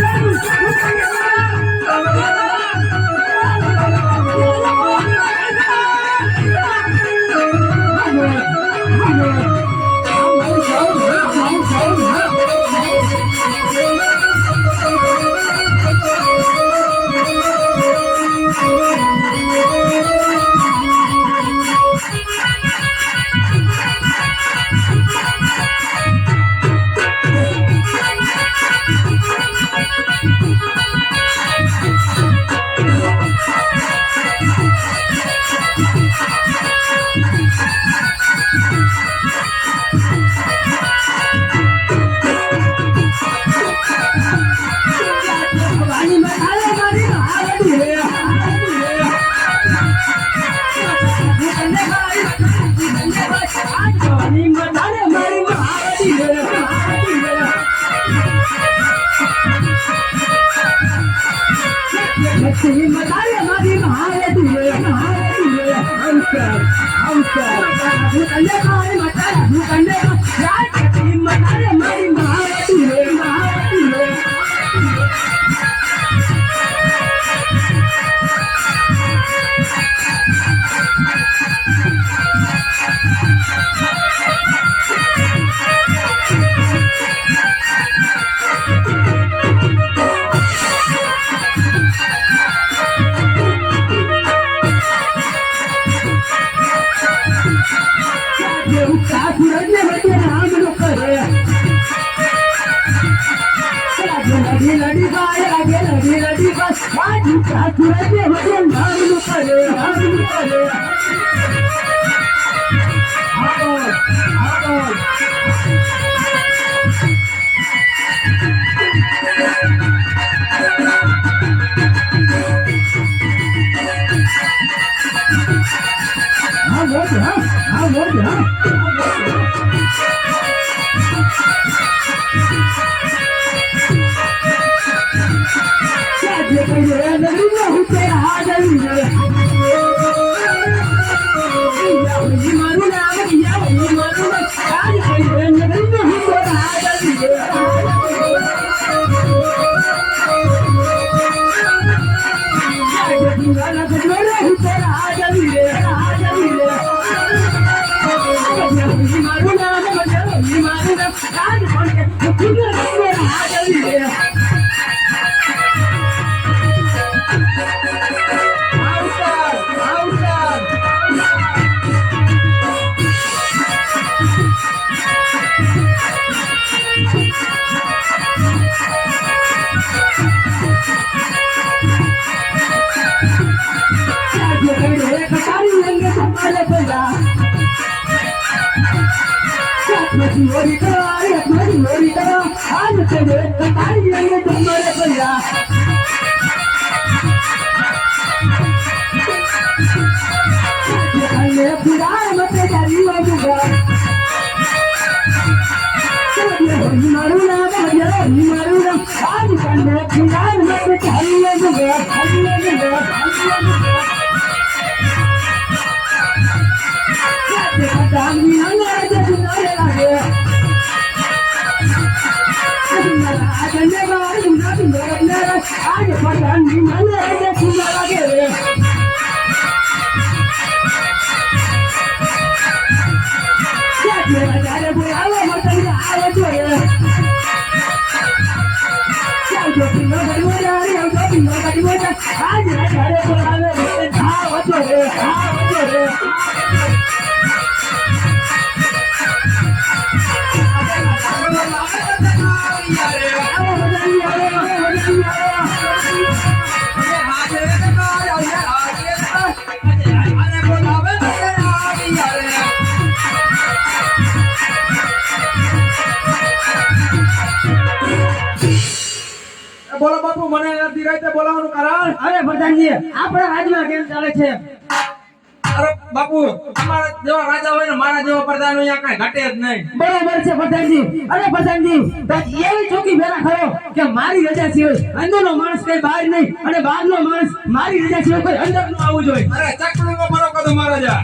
Thank you. answer. You can never hide. You Yeah. Modi மோடிதா எனக்கு மோடி மோடிதா ஆரம்பிச்சது தாய் எங்க தும்மல கொல்லா ஆ બોલો બાપુ મને અડધી રાતે બોલાવવાનું કારણ? અરે પ્રધાનજી આપણા રાજ્યમાં કેમ ચાલે છે? અરે બાપુ તમારા જેવા રાજા હોય ને મારા જેવા પ્રધાન હોય અહીંયા કઈ ઘટે જ નહીં. બરાબર છે પ્રધાનજી અરે પ્રધાનજી એવી ચોકી ભેરા ખરો કે મારી રજા સિવાય અંદરનો માણસ કઈ બહાર નહીં અને બહારનો માણસ મારી રજા સિવાય કોઈ અંદરનું આવવું જોઈએ. અરે ચકડું મારો કદું મહારાજા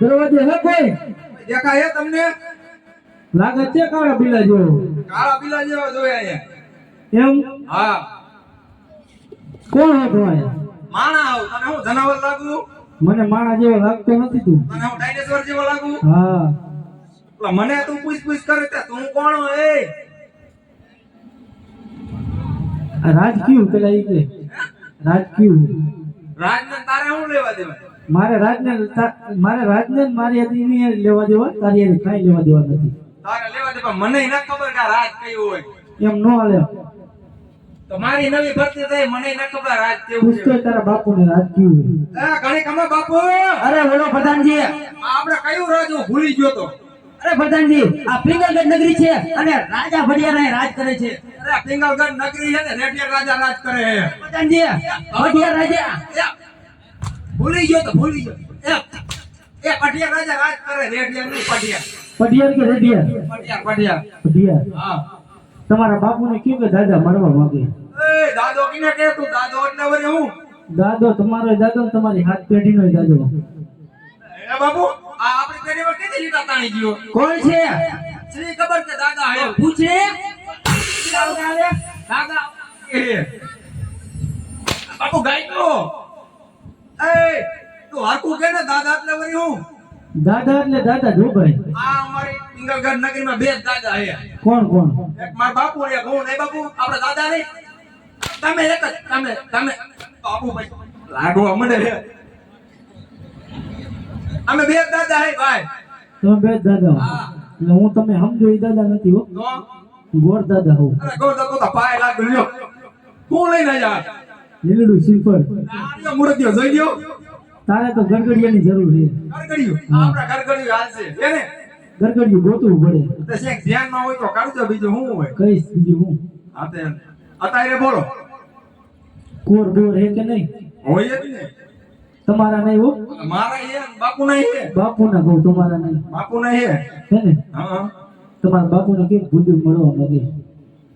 દરવાજે હે કોઈ દેખા હે તમને લાગે છે કાળા બિલા જેવો કાળા પીલા જેવા જોયા એમ હા કોણ હે તમારે માણા આવ તને હું જનાવર લાગુ મને માણા જેવો લાગતો નથી તું. તને હું ડાયનેસોર જેવો લાગુ? હા. મને તું પૂછ પૂછ કરે તે તું કોણ એ આ રાજકીય પેલા ઈ કે? રાજકીય રાજને તારે હું લેવા દેવા? મારે રાજ ને મારે રાજ ને મારી હતી ની લેવા દેવા તારી હારે કાંઈ લેવા દેવા નથી. તારે લેવા દેવા મને ન ખબર કે રાજ કયું હોય. એમ નો હાલે. તો મારી નવી ભરતી થઈ મને ન ખબર રાજ કેવું પૂછતો બાપુ ને રાજ રાજકીય એ ઘણી કમા બાપુ! અરે બોલો પ્રધાનજી. આ આપણે કયું રાજ હું ભૂલી ગયો તો? અરે પ્રધાનજી આ પિંગલગઢ નગરી છે અને રાજા ભડિયારા રાજ કરે છે. અરે પિંગલગઢ નગરી છે ને રેડિયા રાજા રાજ કરે છે. પ્રધાનજી ભડિયા રાજા. ભૂલી ગયો તો ભૂલી ગયો. એ પટિયા રાજા રાજ કરે રેડિયા નહીં પટિયા પટિયા કે રેડિયા પટિયા પટિયા પટિયા હા. તમારા બાપુને કયું કે દાદા મળવા માંગે? એ દાદો કિને કે તું દાદો એટલે વળી હું. દાદો તમારો દાદો ને તમારી હાથ પેઢીનો દાદો. એ બાપુ? આ આપણી વાર કેવી લીધા તાણી ગયો? કોણ છે? શ્રી ખબર કે દાદા હે. પૂછે? દાદા બાપુ ગાય તો એ તું હરકું કે ને દાદા એટલે વરી હું? દાદા એટલે દાદા જોભાઈ આ અમારી પિંગલગઢ નગરીમાં બે દાદા હે. કોણ કોણ? એક માર બાપુ અને હું ને બાપુ. આપણા દાદા નહીં. તમે એક જ તમે તમે. બાપુ ભાઈ લાગો મને છે અમે બે દાદા હે ભાઈ. તમે બે દાદા. એટલે હું તમે સમજો એ દાદા નથી હો. ગોર દાદા હો. અરે ગોર તો તો પાય લાગ ગયો કોણ લઈને આયા? લીલડું શ્રીફળ. આ મૂર્તિઓ જોઈ લ્યો. તારે તો ગરગડિયાની જરૂર છે. ગરગડિયું આપણા ગરગડિયું હાલશે એને ગરગડિયું ગોતવું પડે. તો શેક ધ્યાનમાં હોય તો કાઢજો બીજું હું હોય? કઈશ બીજું હું. હા અત્યારે બોલો. કોર બોર હે કે નહીં? હોય જ ને. તમારા નહીં હો. મારા હે બાપુ નહીં હે બાપુના કહું તમારા નહીં. બાપુ નહીં હે હે ને? હા તમારા બાપુને કેમ ભૂદ્યું મળવા લાગે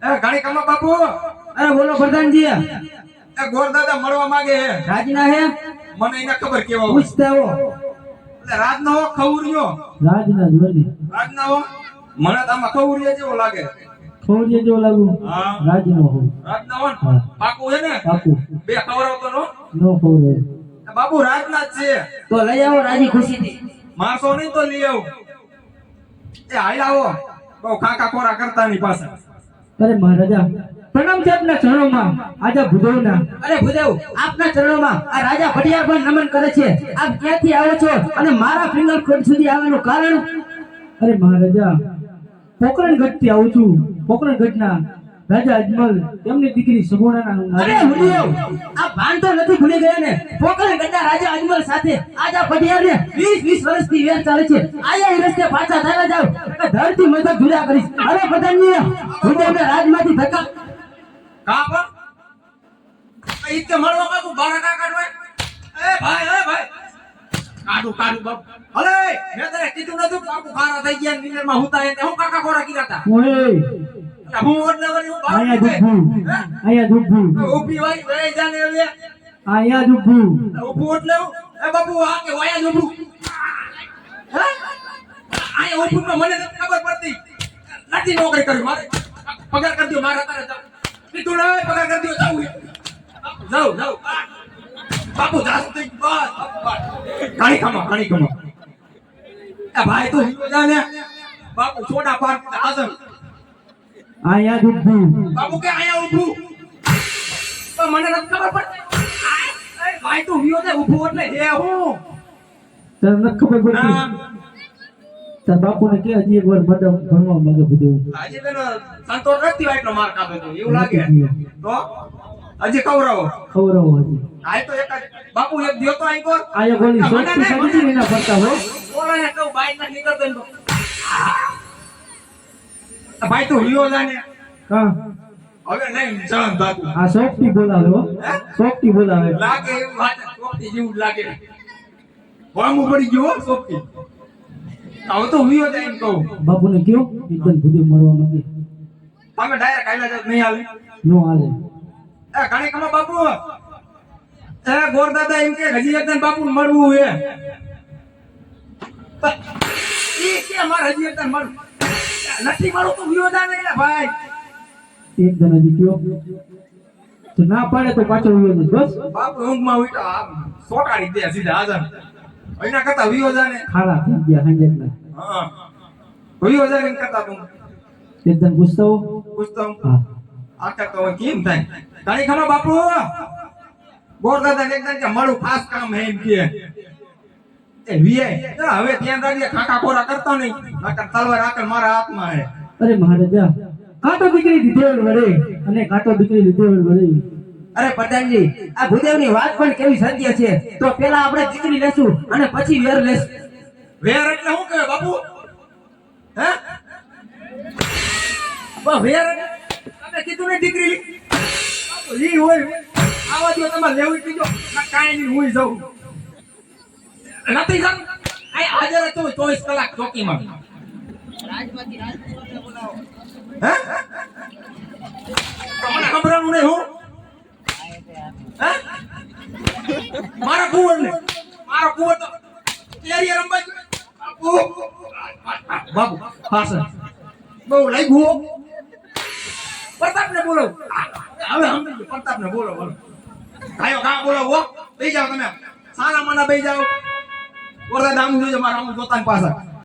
એ ગાણી કમા બાપુ. અરે બોલો પ્રધાનજી. એ ગોર દાદા મળવા માંગે હે. રાજના હે? મને એને ખબર કેવા પૂછતા હો એટલે રાજના હો ખવરિયો રાજના જ હોય ને. રાતના હો? મને તો આમાં ખવરિયા જેવો લાગે. ખોડિયા જેવો લાગુ? હા. રાજનો હો રાજના હો ને? પાકું છે ને? બાપુ બે ખવડાવતો નો નો ખબર એ બાપુ રાતના જ છે. તો લઈ આવો રાજી ખુશીથી. મારસો નહીં તો લઈ આવો. એ હાલ આવો. બહુ ખાકા કોરા કરતા ની પાસે અરે મહારાજા પ્રણામ છે આપના ચરણોમાં આજા ભૂદેવના. અરે ભૂદેવ આપના ચરણોમાં આ રાજા ભટિયાર પણ નમન કરે છે. આપ ક્યાંથી આવો છો અને મારા ફિંગરપ્રિન્ટ સુધી આવવાનું કારણ? અરે મહારાજા પોકરણગઢથી આવું છું. પોકરણગઢના રાજા અજમલ તેમની દીકરી સગુણાના અરે ભુદેવ આ ભાન તો નથી ભૂલી ગયા ને. પોકરણગઢના રાજા અજમલ સાથે આજા ભટિયાર ને 20 20 વર્ષથી વેર ચાલે છે. આયા એ રસ્તે પાછા થયા જાવ. કે ધરતી મથક જુદા કરીશ. અરે પ્રધાનજી ભુદેવને રાજમાંથી ધક્કા કા પણ? ઈ તે મળવા બાપુ બારા કા કાઢવા? એ ભાઈ એ ભાઈ. કાઢું કાઢું બાપ. અલે મેં તને કીધું નતું બાપુ ખારા થઈ ગયા નીંદરમાં હુતા એટલે હું કાકા ખોરા કીધા હતા? ઓય હું? હું આયા દુભુ દુભુ જાને હવે. આયા દુભુ એટલે એ બાપુ આ કે વાયા જ હે? આયા ઊભું તો મને ખબર પડતી. નથી નોકરી કરી મારે. પગાર કરી દો મારે તારે જાવ. કીધું ને હવે પગાર કરી દો જાવ જાવ જાવ બાપુ જાસ થઈ બસ ઘણી ખમા ઘણી ખમા. એ ભાઈ તું હીરો જા બાપુ છોડા પાર હાજર. આયા દુભુ બાપુ કે આયા ઊભું? તો મને નથી ખબર પડતી ભાઈ તું વિયો છે ઊભું એટલે હે હું. તને નથી ખબર પડતી તાર બાપુને કે હજી એક વાર ભણવા માંગે બધું. આજે તને સંતોષ નથી એટલો માર્ક આપે તો એવું લાગે. તો? હજી કવરાવો કવરાવો હજી. આય તો એક બાપુ એક દિયો તો આઈ કોર આયા ગોલી સોચતી સાચી વિના ફરતા હો. બોલાને કહું બાઈક ના નીકળતો ને તો. ભાઈ તું હિયો જાને હા. હવે નહીં સહન થતું આ સોફટી બોલાવે સોફ્ટી બોલાવે. લાગે એવું વાત સોફટી જેવું લાગે. વામું પડી ગયું સોફટી. હવે તો હિયો જાય કહું. બાપુને કયો? એકદમ ભૂદેવ મળવા માંગે. તમે ડાયરેક્ટ આયલા જાવ નહીં આવે? નો આવે એ ઘણી કમા બાપુ? એ ગોર દાદા એમ કે હજી એકદમ બાપુ મળવું હે ઈ કે મારે હજી એકદમ મળવું. નથી મળવું તો વિયો જાય ને ભાઈ. એક તો ના પાડે તો પાછો જઈશ બસ. બાપુ ઊંઘમાં ઉઠા આમ સોટાડી દે સીધા એના કરતા વિયો ખાલા થઈ ગયા હા. એમ કરતા તું. એકદમ હા. આખા તો કેમ થાય? ઘણી ખમા બાપુ. ગોર દાદા ને એકદમ કે મારું ખાસ કામ હે એમ કે વીઆઈ હવે ત્યાં દાડીએ ખાખા ખોરા કરતો નહીં. નકર તલવાર આકલ મારા હાથમાં હે. અરે મહારાજા કાંટો દીકરી દીધેલ વડે અને કાંટો દીકરી લીધેવડ વડે અરે પ્રધાનજી આ ભૂદેવની વાત પણ કેવી સત્ય છે? તો પેલા આપણે દીકરી લેશું અને પછી વેર લેશું. વેર એટલે શું કહેવાય બાપુ? હે? વેર તમે કીધું ને દીકરી ઈ હોય. આવા જો તમારે લેવું કીધો કાંઈ નહીં હું જાઉં. નથી જાઉં આ હાજર હતો છું ચોવીસ કલાક ચોકીમાં. હે? તમને ખબરાનું નહીં હું? હે? મારા કુંવર ને? મારો કુંવર તો કેરી રમવા બાબુ પાસ બહુ લાગ્યું પ્રતાપ ને બોલો. હવે સમજી ગયો પ્રતાપ ને બોલો બોલો. કાયો કા બોલો હો? બેસી જાઓ તમે. સારા માના બેસી જાઓ. ઓરડા દામ જોજો મારા આમ જોતા પાછા